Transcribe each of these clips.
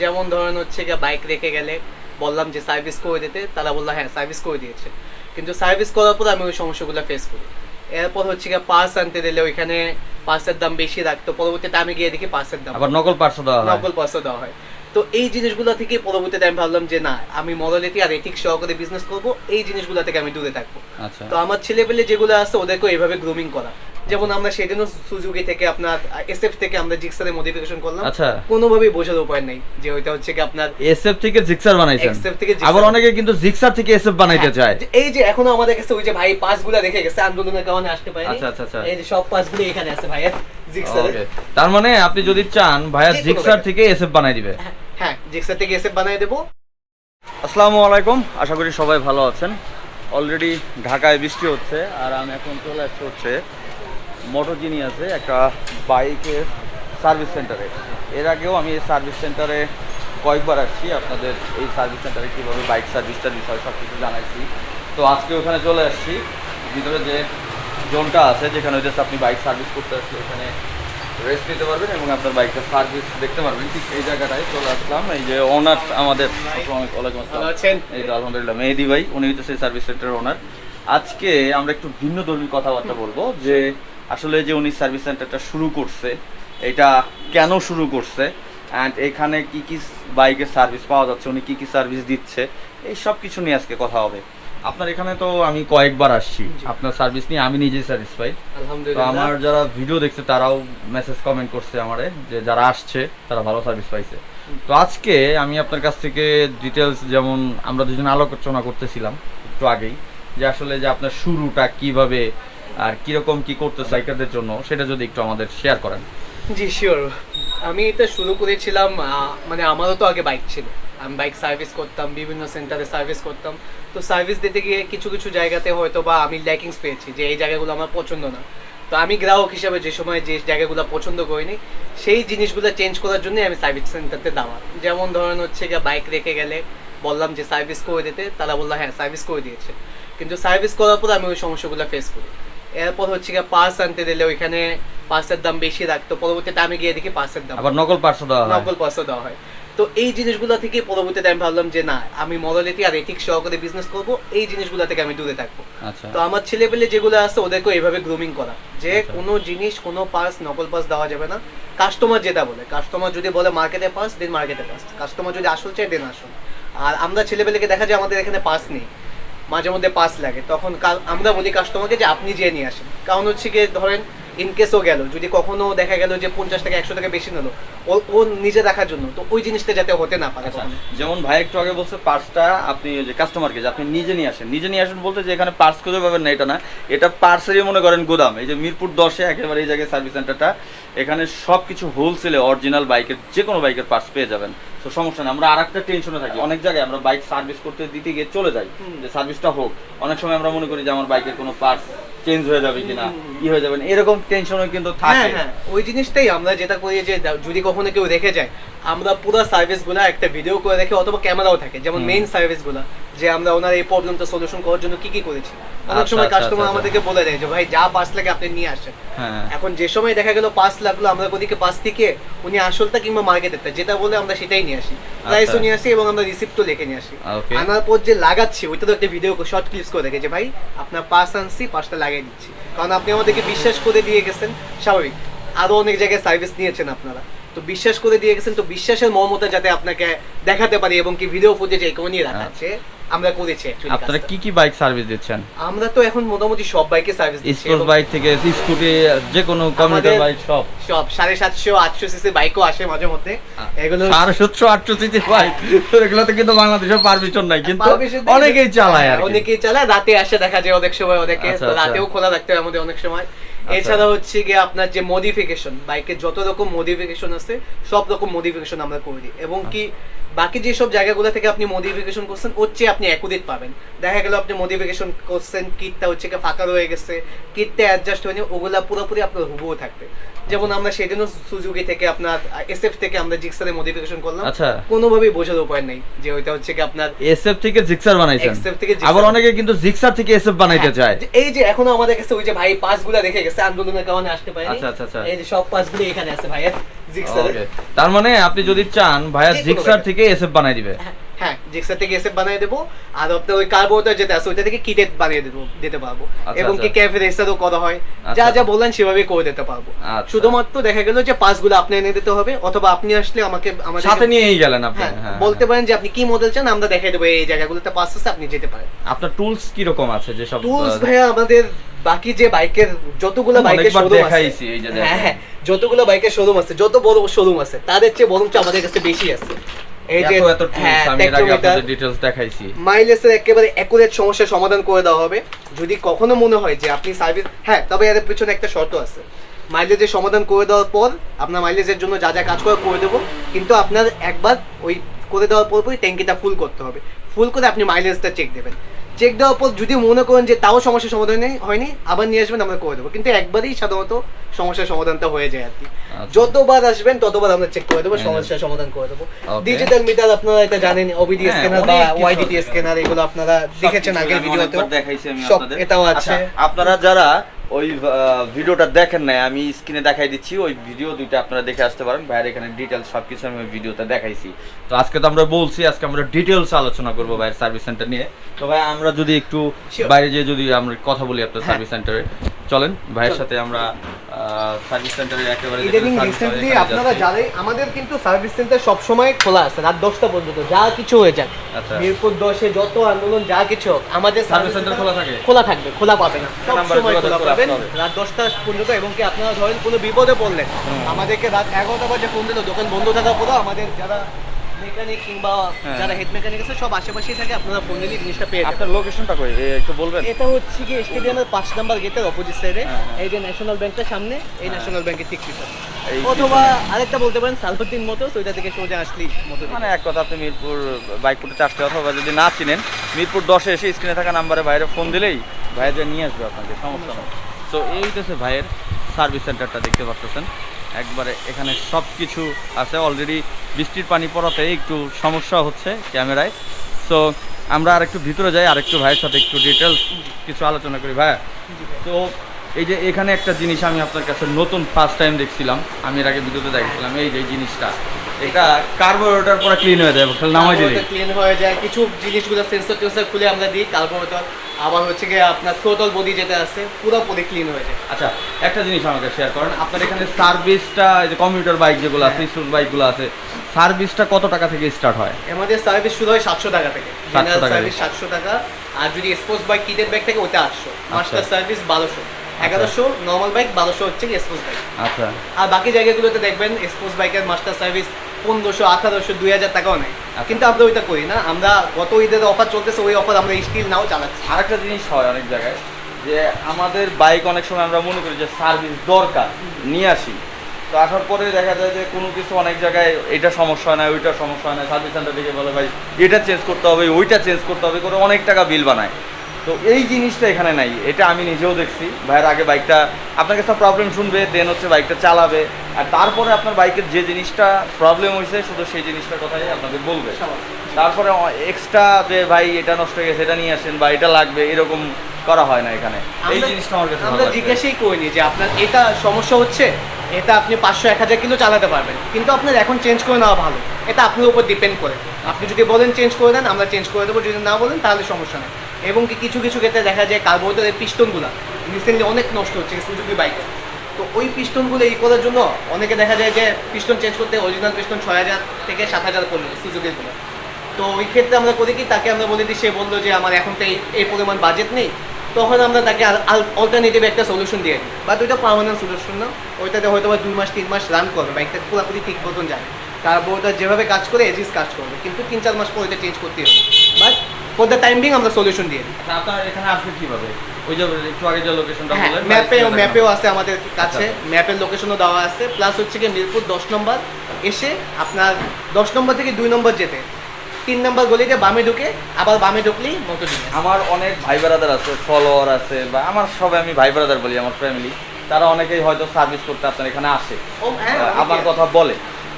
যেমন ধরেন হচ্ছে গিয়ে বাইক রেখে গেলে বললাম যে সার্ভিস করে দিতে তারা বলল হ্যাঁ সার্ভিস করে দিয়েছে। কিন্তু সার্ভিস করার পর আমি ওই সমস্যাগুলো ফেস করি। এরপর হচ্ছে গিয়ে পার্স আনতে দিলে ওইখানে পার্সের দাম বেশি রাখতো পরবর্তীতে আমি গিয়ে দেখি পার্সের দাম আবার নকল পার্সও দেওয়া হয়। নকল পার্সও দেওয়া হয়। তো এই জিনিসগুলো থেকে পরবর্তীতে আমি ভাবলাম যে না আমি মরালিটি আর এথিক সহকারে বিজনেস করব এই জিনিসগুলো থেকে আমি দূরে থাকব। আচ্ছা। তো আমার ছেলেপেলে যেগুলো আছে ওদেরকেও এইভাবে গ্রুমিং করা। যেমন আমরা সেদিনও সুজুকি থেকে আপনার এসএফ থেকে আমরা জিক্সারে মডিফিকেশন করলাম। আচ্ছা। কোনোভাবেই বোঝার উপায় নেই যে ওইটা হচ্ছে কি আপনার এসএফ থেকে জিক্সার বানাইছেন? XF থেকে জিক্সার আবার অনেকে কিন্তু জিক্সার থেকে এসএফ বানাইতে হ্যাঁ, চায়। এই যে এখনও আমাদের কাছে ওই যে ভাই পাসগুলো রেখে গেছে আন্দোলনের কারণে আসতে পারেনি। আচ্ছা, আচ্ছা, আচ্ছা। এই যে সব পাসগুলো এখানে আছে ভাই জিক্সারে. তার মানে আপনি যদি চান ভাইয়া জিক্সার। থেকে এসএফ বানাই দিবে। হ্যাঁ জিক্সার থেকে এসএফ বানিয়ে দেবো। আসসালামু আলাইকুম। আশা করি সবাই ভালো আছেন। অলরেডি ঢাকায় বৃষ্টি হচ্ছে আর আমি এখন চলে আসছি হচ্ছে মোটর যিনি আছে একটা বাইকের সার্ভিস সেন্টারে। এর আগেও আমি এই সার্ভিস সেন্টারে কয়েকবার আসছি আপনাদের এই সার্ভিস সেন্টারে কীভাবে বাইক সার্ভিস টার্ভিস হয় সব কিছু জানাইছি। তো আজকে ওখানে চলে আসছি ভিতরে যে জোনটা আছে যেখানে হচ্ছে আপনি বাইক সার্ভিস করতে আসলে এখানে রেস্ট নিতে পারবেন এবং আপনার বাইকটা সার্ভিস দেখতে পারবেন। ঠিক এই জায়গাটায় চলে আসলাম এই যে ওনার আমাদের ওয়ালাইকুম আসসালাম। এই তো আলহামদুলিল্লাহ মেহেদি ভাই উনি হচ্ছে সেই সার্ভিস সেন্টারের ওনার আজকে আমরা একটু ভিন্ন ধর্মী কথাবার্তা বলব যে আসলে যে উনি সার্ভিস সেন্টারটা শুরু করছে এটা কেন শুরু করছে অ্যান্ড এখানে কি কি বাইকের সার্ভিস পাওয়া যাচ্ছে উনি কি কি সার্ভিস দিচ্ছে এই সব কিছু নিয়ে আজকে কথা হবে। আপনার এখানে তো আমি কয়েকবার আসছি আপনার সার্ভিস নিয়ে আমি নিজেই স্যাটিসফাইড তো আমার যারা ভিডিও দেখছে তারাও মেসেজ কমেন্ট করছে আমারে যে যারা আসছে তারা ভালো সার্ভিস পাইছে। তো আজকে আমি আপনার কাছ থেকে ডিটেলস যেমন আমরা দুজন আলোচনা করতেছিলাম একটু আগেই যে আসলে যে আপনার শুরুটা কীভাবে আর কীরকম কি করতে সাইকারদের জন্য, সেটা যদি একটু আমাদের শেয়ার করেন। জি শিওর আমি এটা শুরু করেছিলাম মানে আমারও তো আগে বাইক ছিল। আমি বাইক সার্ভিস করতাম, বিভিন্ন সেন্টারে সার্ভিস করতাম। তো সার্ভিস দিতে গিয়ে কিছু কিছু জায়গাতে হয়তো বা আমি ল্যাকিংস পেয়েছি, যে এই জায়গাগুলো আমার পছন্দ না। তো আমি গ্রাহক হিসাবে যে সময় যে জায়গাগুলো পছন্দ করিনি, সেই জিনিসগুলো চেঞ্জ করার জন্য আমি সার্ভিস সেন্টারতে দেওয়া যেমন ধরেন হচ্ছে গিয়ে বাইক রেখে গেলে বললাম যে সার্ভিস করে দিতে, তারা বলল হ্যাঁ সার্ভিস করে দিয়েছে। কিন্তু সার্ভিস করার পর আমি ওই সমস্যাগুলো ফেস করি। এরপর হচ্ছে গিয়ে পার্স আনতে দিলে ওইখানে পার্সের দাম বেশি রাখতো পরবর্তীতে আমি গিয়ে দেখি পার্সের দাম। আবার নকল পার্সও দেওয়া হয়। নকল পার্সও দেওয়া হয়। তো এই জিনিসগুলো থেকে পরবর্তীতে আমি ভাবলাম যে না আমি মরালিটি আর এথিক সহকারে বিজনেস করব এই জিনিসগুলো থেকে আমি দূরে থাকব। আচ্ছা। তো আমার ছেলেপেলে যেগুলো আছে ওদেরকে এইভাবে গ্রুমিং করা। যে আচ্ছা। কোনো জিনিস কোনো পার্স নকল পার্স দেওয়া যাবে না। কাস্টমার যেটা বলে কাস্টমার যদি বলে মার্কেটে পার্স দেন মার্কেটে পার্স কাস্টমার যদি আসল চাই দেন আসল। আর আমরা ছেলেপেলেকে দেখা যায় আমাদের এখানে পাস নেই। মাঝে মধ্যে পাস লাগে। তখন আমরা বলি কাস্টমারকে যে আপনি যেয়ে নিয়ে আসেন। কারণ হচ্ছে গিয়ে ধরেন ইনকেসও গেল, যদি কখনো দেখা গেল যে পঞ্চাশ টাকা একশো টাকা বেশি নিল ও নিজে দেখার জন্য। তো ওই জিনিসটা যাতে হতে না পারে আচ্ছা, যেমন ভাই একটু আগে বলছে পার্সটা আপনি যে কাস্টমারকে যে আপনি নিজে নিয়ে আসেন। নিজে নিয়ে আসেন বলতে যে এখানে পার্স খুঁজে পাবেন না এটা না। এটা পার্সেরই মনে করেন গোদাম। এই যে মিরপুর দশে একেবারে এই জায়গায় সার্ভিস সেন্টারটা এখানে সব কিছু হোলসেলে অরিজিনাল বাইকের যে কোনো বাইকের পার্স পেয়ে যাবেন। তো সমস্যা নেই আমরা আর একটা টেনশনে থাকি অনেক জায়গায় আমরা বাইক সার্ভিস করতে দিতে গিয়ে চলে যাই। যে সার্ভিসটা হোক। অনেক সময় আমরা মনে করি যে আমার বাইকের কোনো পার্স চেঞ্জ হয়ে যাবে কিনা কি হয়ে যাবে এরকম টেনশনও কিন্তু হ্যাঁ থাকে। হ্যাঁ। ওই জিনিসটাই আমরা যেটা করি যে যদি কখনো কেউ রেখে যায় আমরা পুরো সার্ভিসগুলো একটা ভিডিও করে রেখে অথবা ক্যামেরাও থাকে যেমন। মেইন সার্ভিসগুলো যে আমরা ওনার এই প্রবলেমটা সলিউশন করার জন্য কি কি করেছি। অনেক আচ্ছা, সময় আচ্ছা, কাস্টমার আচ্ছা, আমাদেরকে বলে দেয় যে ভাই যা পাস লাগে আপনি নিয়ে আসেন। হ্যাঁ। এখন যে সময় দেখা গেল পাস লাগল আমরা ওদিকে পাস থেকে উনি আসলটা কিংবা মার্কেটেরটা যেটা বলে আমরা সেটাই নিয়ে আসি। প্রাইসও আচ্ছা। নিয়ে আসি এবং আমরা রিসিপ্টও লিখে নিয়ে আসি। আনার পর যে লাগাচ্ছি ওইটা তো একটা ভিডিও শর্ট ক্লিপস করে দেখে যে ভাই আপনার পাঁচ আনছি পাসটা লাগিয়ে দিচ্ছি। কারণ আপনি আমাদেরকে বিশ্বাস করে দিয়ে গেছেন স্বাভাবিক। আরও অনেক জায়গায় সার্ভিস নিয়েছেন আপনারা। তো বিশ্বাস করে দিয়ে গেছেন তো বিশ্বাসের মর্মতা যাতে আপনাকে দেখাতে পারি এবং কি ভিডিও ফুটেজ এখানে নিয়ে রাখা আছে আমরা করেছি আপনারা কি কি বাইক সার্ভিস দিচ্ছেন? আমরা তো এখন মোটামুটি সব বাইকে সার্ভিস দিচ্ছি স্পোর্টস বাইক থেকে স্কুটি যে কোনো কমিউটার বাইক সব। সব সাড়ে সাতশো আটশো সিসি বাইকও আসে মাঝে মধ্যে। এগুলো সাড়ে সাতশো আটশো সিসি বাইক তো এগুলোতে কিন্তু বাংলাদেশের পারমিশন নাই কিন্তু অনেকেই চালায় আর অনেকেই চালায় রাতে আসে দেখা যায় অনেক সময় ওদেরকে আচ্ছা, তো আচ্ছা। রাতেও খোলা রাখতে হয় আমাদের অনেক সময়। এছাড়া হচ্ছে গিয়ে আপনার যে মডিফিকেশন বাইকের যত রকম মডিফিকেশন আছে সব রকম মডিফিকেশন আমরা করে দিই। এবং কি বাকি যেসব জায়গাগুলো থেকে আপনি মডিফিকেশন করছেন ওর চেয়ে আপনি অ্যাকুরেট পাবেন। দেখা গেল আপনি মডিফিকেশন করছেন কিটটা হচ্ছে গিয়ে ফাঁকা রয়ে গেছে কিটটা অ্যাডজাস্ট হয়নি ওগুলা পুরোপুরি আপনার হুবহু থাকবে। যেমন আমরা সেদিনও সুজুকি থেকে আপনার এসএফ থেকে আমরা জিক্সারে মডিফিকেশন করলাম। আচ্ছা। কোনোভাবেই বোঝার উপায় নেই যে ওইটা হচ্ছে কি আপনার এসএফ থেকে জিক্সার বানাইছেন? XF থেকে আবার অনেকে কিন্তু জিক্সার থেকে এসএফ বানাইতে হ্যাঁ, চায়। এই যে এখনও আমাদের কাছে ওই যে ভাই পাসগুলো রেখে গেছে আন্দোলনের কারণে আসতে পারে আচ্ছা, আচ্ছা, আচ্ছা। এই যে সব পাসগুলো এখানে আছে ভাই. তার মানে আপনি যদি চান ভাইয়া জিক্সার থেকে এসএফ বানাই দিবে। হ্যাঁ জিক্সার থেকে এসে বানিয়ে দেবো আর আপনার ওই কার্বোরেটর যেটা আছে ওইটা থেকে কিটেট বানিয়ে দেবো দিতে পারব। আচ্ছা, এবং কি আচ্ছা। ক্যাফে রেসারও করা হয়। আচ্ছা, যা যা আচ্ছা। বললেন সেভাবে করে দিতে পারব। আচ্ছা। শুধুমাত্র দেখা গেল যে পাসগুলো আপনি এনে দিতে হবে অথবা আপনি আসলে আমাকে আমাদের সাথে নিয়েই গেলেন আপনি। হ্যাঁ হ্যাঁ, বলতে হ্যাঁ। পারেন যে আপনি কি মডেল চান আমরা দেখাই দেবো এই জায়গাগুলোতে পাস আছে আপনি যেতে পারেন। আপনার টুলস কি রকম আছে যে সব টুলস ভাইয়া আমাদের বাকি যে বাইকের যতগুলো বাইকের শোরুম আছে। হ্যাঁ হ্যাঁ যতগুলো বাইকের শোরুম আছে যত বড় শোরুম আছে তাদের চেয়ে বরঞ্চ আমাদের কাছে বেশি আছে। এই যে হ্যাঁ দেখাইছি। মাইলেজের একেবারে একুরেট সমস্যার সমাধান করে দেওয়া হবে। যদি কখনো মনে হয় যে আপনি সার্ভিস হ্যাঁ তবে এর পিছনে একটা শর্ত আছে। মাইলেজের সমাধান করে দেওয়ার পর আপনার মাইলেজের জন্য যা যা কাজ করে করে দেবো। কিন্তু আপনার একবার ওই করে দেওয়ার পর পরই ট্যাঙ্কিটা ফুল করতে হবে। ফুল করে আপনি মাইলেজটা চেক দেবেন। চেক দেওয়ার পর যদি মনে করেন যে তাও সমস্যার সমাধান হয়নি আবার নিয়ে আসবেন আমরা করে দেবো। কিন্তু একবারই সাধারণত সমস্যার সমাধানটা হয়ে যায় আর কি। আচ্ছা। যতবার আসবেন ততবার আমরা চেক করে দেবো হ্যাঁ। সমস্যার সমাধান করে দেবো। ডিজিটাল মিটার আপনারা এটা জানেন ওবিডি হ্যাঁ, স্ক্যানার বা ওয়াইডিটি স্ক্যানার এগুলো আপনারা দেখেছেন আগের ভিডিওতে দেখাইছি আমি আপনাদের। এটাও আছে। আচ্ছা, আপনারা যারা ওই ভিডিওটা দেখেন নাই আমি স্ক্রিনে দেখাই দিচ্ছি ওই ভিডিও দুইটা আপনারা দেখে আসতে পারেন। ভাইয়ের এখানে ডিটেলস সব কিছু আমি ওই ভিডিওতে দেখাইছি। তো আজকে তো আমরা বলছি আজকে আমরা ডিটেলস আলোচনা করব ভাইয়ের সার্ভিস সেন্টার নিয়ে। তো ভাই আমরা যদি একটু বাইরে যেয়ে যদি আমরা কথা বলি আপনার হ্যাঁ। সার্ভিস সেন্টারে চলেন ভাইয়ের সাথে আমরা সার্ভিস সেন্টারে একেবারে ইদানিং রিসেন্টলি আপনারা জানেন আমাদের কিন্তু সার্ভিস সেন্টার সবসময় খোলা আছে রাত দশটা পর্যন্ত যা কিছু হয়ে যাক। আচ্ছা। মিরপুর দশে যত আন্দোলন যা কিছু হোক আমাদের সার্ভিস সেন্টার খোলা থাকে? খোলা থাকবে খোলা পাবেন না কোন নাম্বারে সবসময় যোগাযোগ খোলা পাবেন। রাত দশটা পর্যন্ত এবং কি আপনারা ধরেন কোনো বিপদে পড়লেন আমাদেরকে রাত এগারোটা বাজে ফোন দিল দোকান বন্ধ থাকা পরেও আমাদের যারা মেকানিক কিংবা হ্যাঁ। যারা হেড মেকানিক আছে সব আশেপাশেই থাকে আপনারা ফোন দিলে জিনিসটা পেয়ে যাবেন। আপনার লোকেশনটা কই একটু বলবেন? এটা হচ্ছে কি স্টেডিয়ামের পাঁচ নাম্বার গেটের অপোজিট সাইডে হ্যাঁ, হ্যাঁ। এই যে ন্যাশনাল ব্যাংকটার সামনে এই ন্যাশনাল ব্যাংকের ঠিক পিছনে। অথবা আরেকটা বলতে পারেন সালফাদ্দিন মতো ওইটা থেকে সোজা আসলি মতো মানে এক কথা আপনি মিরপুর বাইকপুরতে আসতে অথবা যদি না চিনেন মিরপুর দশে এসে স্ক্রিনে থাকা নাম্বারে বাইরে ফোন দিলেই ভাই যে নিয়ে আসবে আপনাকে সমস্যা নেই। তো এই হচ্ছে ভাইয়ের সার্ভিস সেন্টারটা দেখতে পাচ্ছেন একবারে এখানে সব কিছু আছে। অলরেডি বৃষ্টির পানি পড়াতে একটু সমস্যা হচ্ছে ক্যামেরায়। সো আমরা আর একটু ভিতরে যাই আর একটু ভাইয়ের সাথে একটু ডিটেলস কিছু আলোচনা করি। ভাইয়া, তো এই যে এখানে একটা জিনিস আমি আপনার কাছে নতুন ফার্স্ট টাইম দেখছিলাম। আমি এর আগে ভিডিওতে দেখেছিলাম। এই যে জিনিসটা। এটা কার্বোরেটর পরে ক্লিন হয়ে যায় খালি নামাই দিলে ক্লিন হয়ে যায় কিছু জিনিসগুলো সেন্সর টেন্সর খুলে আমরা দিই কার্বোরেটর আবার হচ্ছে গিয়ে আপনার থ্রোটল বডি যেটা আছে পুরোপুরি ক্লিন হয়ে যায়। আচ্ছা একটা জিনিস আমাকে শেয়ার করেন আপনার এখানে সার্ভিসটা এই যে কমিউটার বাইক যেগুলো আছে স্কুল বাইকগুলো আছে সার্ভিসটা কত টাকা থেকে স্টার্ট হয়? আমাদের সার্ভিস শুরু হয় সাতশো টাকা থেকে। সার্ভিস সাতশো টাকা আর যদি স্পোর্টস বাইক কিটের বাইক থাকে ওটা আটশো। মাস্টার সার্ভিস বারোশো। এগারোশো নর্মাল বাইক বারোশো হচ্ছে স্পোর্টস বাইক আচ্ছা। আর বাকি জায়গাগুলোতে দেখবেন স্পোর্টস বাইকের মাস্টার সার্ভিস পনেরোশো আঠারোশো দুই হাজার টাকাও নেয়। আচ্ছা। কিন্তু আমরা ওইটা করি না। আমরা গত ঈদের অফার চলতেছে ওই অফার আমরা স্টিল নাও চালাচ্ছি। আরেকটা জিনিস হয় অনেক জায়গায় যে আমাদের বাইক অনেক সময় আমরা মনে করি যে সার্ভিস দরকার নিয়ে আসি। তো আসার পরে দেখা যায় যে কোনো কিছু অনেক জায়গায় এটা সমস্যা হয় না ওইটা সমস্যা হয় না। সার্ভিস সেন্টার থেকে বলে ভাই এটা চেঞ্জ করতে হবে ওইটা চেঞ্জ করতে হবে করে অনেক টাকা বিল বানায়। তো এই জিনিসটা এখানে নাই এটা আমি নিজেও দেখছি। ভাইয়ের আগে বাইকটা আপনার কাছে প্রবলেম শুনবে দেন হচ্ছে বাইকটা চালাবে। আর তারপরে আপনার বাইকের যে জিনিসটা প্রবলেম হয়েছে শুধু সেই জিনিসটার কথাই আপনাদের বলবে। তারপরে এক্সট্রা যে ভাই এটা নষ্ট হয়ে গেছে এটা নিয়ে আসেন বা এটা লাগবে এরকম করা হয় না এখানে। এই জিনিসটা আমার কাছে আমরা। জিজ্ঞাসাই করিনি যে আপনার এটা সমস্যা হচ্ছে এটা আপনি পাঁচশো এক হাজার কিন্তু চালাতে পারবেন। কিন্তু আপনার এখন চেঞ্জ করে নেওয়া ভালো এটা আপনার উপর ডিপেন্ড করে। আপনি যদি বলেন চেঞ্জ করে দেন আমরা চেঞ্জ করে দেবো যদি না বলেন তাহলে সমস্যা নেই। এবং কি কিছু কিছু ক্ষেত্রে দেখা যায় কার্বোরেটরের পিস্টনগুলো রিসেন্টলি অনেক নষ্ট হচ্ছে সুজুকি বাইকে তো ওই পিস্টনগুলো এই করার জন্য অনেকে দেখা যায় যে পিস্টন চেঞ্জ করতে অরিজিনাল পিস্টন ছয় হাজার থেকে সাত হাজার পড়বে সুজুকিগুলো তো ওই ক্ষেত্রে আমরা করি কি, তাকে আমরা বলে দিই, সে বলল যে আমার এখন তো এই- পরিমাণ বাজেট নেই, তখন আমরা তাকে অল্টারনেটিভ একটা সলিউশন দিয়ে দিই। বাট ওইটা পার্মানেন্ট সলিউশন না, ওইটাতে হয়তো বা দুই মাস, তিন মাস রান করবে বাইকটা পুরোপুরি ঠিক মতন যাবে কার্বোটা যেভাবে কাজ করে এজিস কাজ করবে। কিন্তু তিন চার মাস পর ওইটা চেঞ্জ করতে হবে। ফর দ্য টাইম বিং আমরা সলিউশন দিয়ে দিই। আচ্ছা, আপনার এখানে আসবে কীভাবে? ওই যে একটু আগে যে লোকেশনটা হ্যাঁ বললেন ম্যাপে ম্যাপেও আছে আমাদের কাছে। আচ্ছা। ম্যাপের লোকেশনও দেওয়া আছে। প্লাস হচ্ছে কি মিরপুর দশ নম্বর এসে আপনার দশ নম্বর থেকে দুই নম্বর যেতে। তিন নম্বর গলিতে বামে ঢুকে আবার বামে ঢুকলেই মতো আমার অনেক ভাই ব্রাদার আছে ফলোয়ার আছে বা আমার সবাই আমি ভাই ব্রাদার বলি আমার ফ্যামিলি তারা অনেকেই হয়তো সার্ভিস করতে আপনার এখানে আসে। ও, হ্যাঁ, আমার কথা বলে।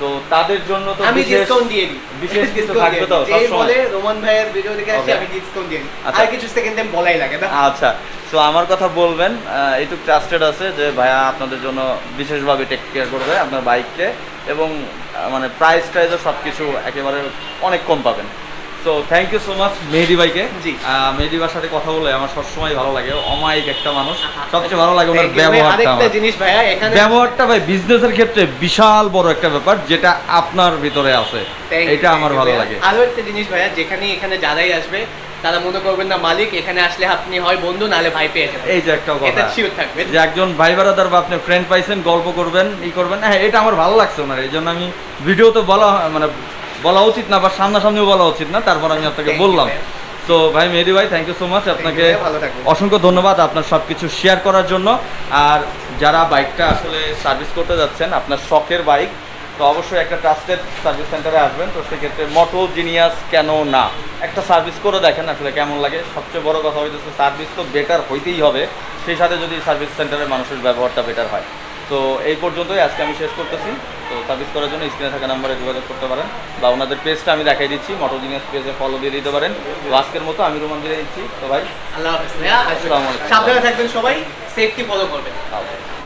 তো তাদের জন্য তো আমি বিশেষ- ডিসকাউন্ট দিয়ে দিই। বিশেষ কিছু থাকবে তো সব বলে রোমান ভাইয়ের ভিডিও দেখে আসি আমি ডিসকাউন্ট দিয়ে দিই। আচ্ছা। আর কিছু সেকেন্ড টাইম বলাই লাগে না? আচ্ছা সো আমার কথা বলবেন আহ, এইটুকু ট্রাস্টেড আছে যে ভাইয়া আপনাদের জন্য বিশেষভাবে টেক কেয়ার করবে আপনার বাইককে এবং মানে প্রাইস টাইজও সব কিছু একেবারে অনেক কম পাবেন। So thank you so much Mehedi ভাইকে। মেহেদি ভাইয়ের সাথে কথা বলে আমার সবসময় ভালো লাগে। অমায়িক একটা মানুষ। সবচেয়ে ভালো লাগে ওনার ব্যবহারটা আরেকটা জিনিস ভাইয়া এখানে ব্যবহারটা ভাই বিজনেসের ক্ষেত্রে বিশাল বড় একটা ব্যাপার যেটা আপনার ভিতরে আছে। এটা আমার ভালো লাগে। আরও একটা জিনিস ভাইয়া যেখানে এখানে যারাই আসবে তারা মনে করবেন না মালিক এখানে আসলে আপনি হয় বন্ধু নাহলে ভাই পেয়ে যাবেন। এই যে একটা এটা কথা শিওর থাকবেন যে একজন ভাই বারাদার বা আপনি ফ্রেন্ড পাইছেন গল্প করবেন ই করবেন হ্যাঁ এটা আমার ভালো লাগছে ওনার। এই জন্য আমি ভিডিও তো বলা মানে বলা উচিত না বা সামনাসামনিও বলা উচিত না তারপর আমি আপনাকে বললাম। তো ভাই মেহেদি ভাই থ্যাংক ইউ সো মাচ আপনাকে। অসংখ্য ধন্যবাদ আপনার সব কিছু শেয়ার করার জন্য। আর যারা বাইকটা আসলে সার্ভিস করতে যাচ্ছেন আপনার শখের বাইক তো অবশ্যই একটা ট্রাস্টেড সার্ভিস সেন্টারে আসবেন। তো সেক্ষেত্রে মোটো জিনিয়াস কেন না? একটা সার্ভিস করে দেখেন আসলে কেমন লাগে। সবচেয়ে বড় কথা হইতেছে সার্ভিস তো বেটার হইতেই হবে। সেই সাথে যদি সার্ভিস সেন্টারের মানুষের ব্যবহারটা বেটার হয়। তো এই পর্যন্তই আজকে আমি শেষ করতেছি। তো সার্ভিস করার জন্য স্ক্রিনে থাকা নাম্বারে যোগাযোগ করতে পারেন বা ওনাদের পেজটা আমি দেখাই দিচ্ছি মটর জিনিয়াস পেজে ফলো দিয়ে দিতে পারেন। তো আজকের মতো আমি রোমান দিয়ে দিচ্ছি তো ভাই আল্লাহ হাফেজ। সাবধানে থাকবেন সবাই সেফটি ফলো করবেন। Okay.